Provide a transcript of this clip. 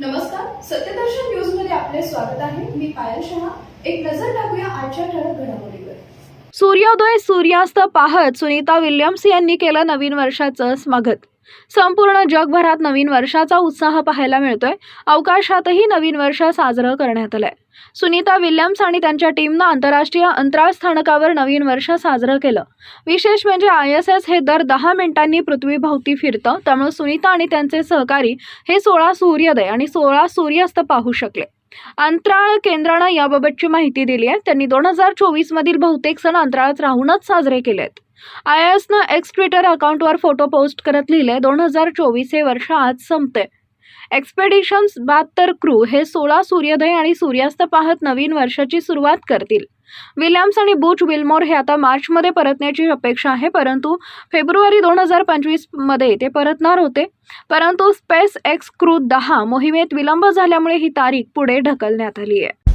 नमस्कार सत्यदर्शन न्यूजमध्ये आपले स्वागत आहे. मी पायल शहा. एक नजर टाकूया आजच्या ठळक घडामोडीवर. सूर्योदय सूर्यास्त पाहत सुनीता विल्यम्स यांनी केलं नवीन वर्षाचं स्वागत. संपूर्ण जगभरात नवीन वर्षाचा उत्साह पाहायला मिळतोय. अवकाशातही नवीन वर्ष साजरं करण्यात आलंय. सुनीता विल्यम्स आणि त्यांच्या टीमनं आंतरराष्ट्रीय अंतराळ स्थानकावर नवीन वर्ष साजरं केलं. विशेष म्हणजे आय एस एस हे दर दहा मिनिटांनी पृथ्वीभोवती फिरतं. त्यामुळे सुनीता आणि त्यांचे सहकारी हे सोळा सूर्योदय आणि सोळा सूर्यास्त पाहू शकले. अंतराळ केंद्रानं याबाबतची माहिती दिली आहे. त्यांनी दोन हजार चोवीस मधील बहुतेक सण अंतराळात राहूनच साजरे केले आहेत आय एसनं एक्स ट्विटर अकाउंटवर फोटो पोस्ट करत लिहिले दोन हजार चोवीस हे वर्ष आज संपते. एक्सपेडिशन्स बहात्तर क्रू हे सोळा सूर्योदय आणि सूर्यास्त पाहत नवीन वर्षाची सुरुवात करतील. विल्यम्स आणि बुच विल्मोर हे आता मार्चमध्ये परतण्याची अपेक्षा आहे परंतु फेब्रुवारी दोन हजार पंचवीसमध्ये ते परतणार होते. परंतु स्पेस एक्स क्रू दहा मोहिमेत विलंब झाल्यामुळे ही तारीख पुढे ढकलण्यात आली आहे.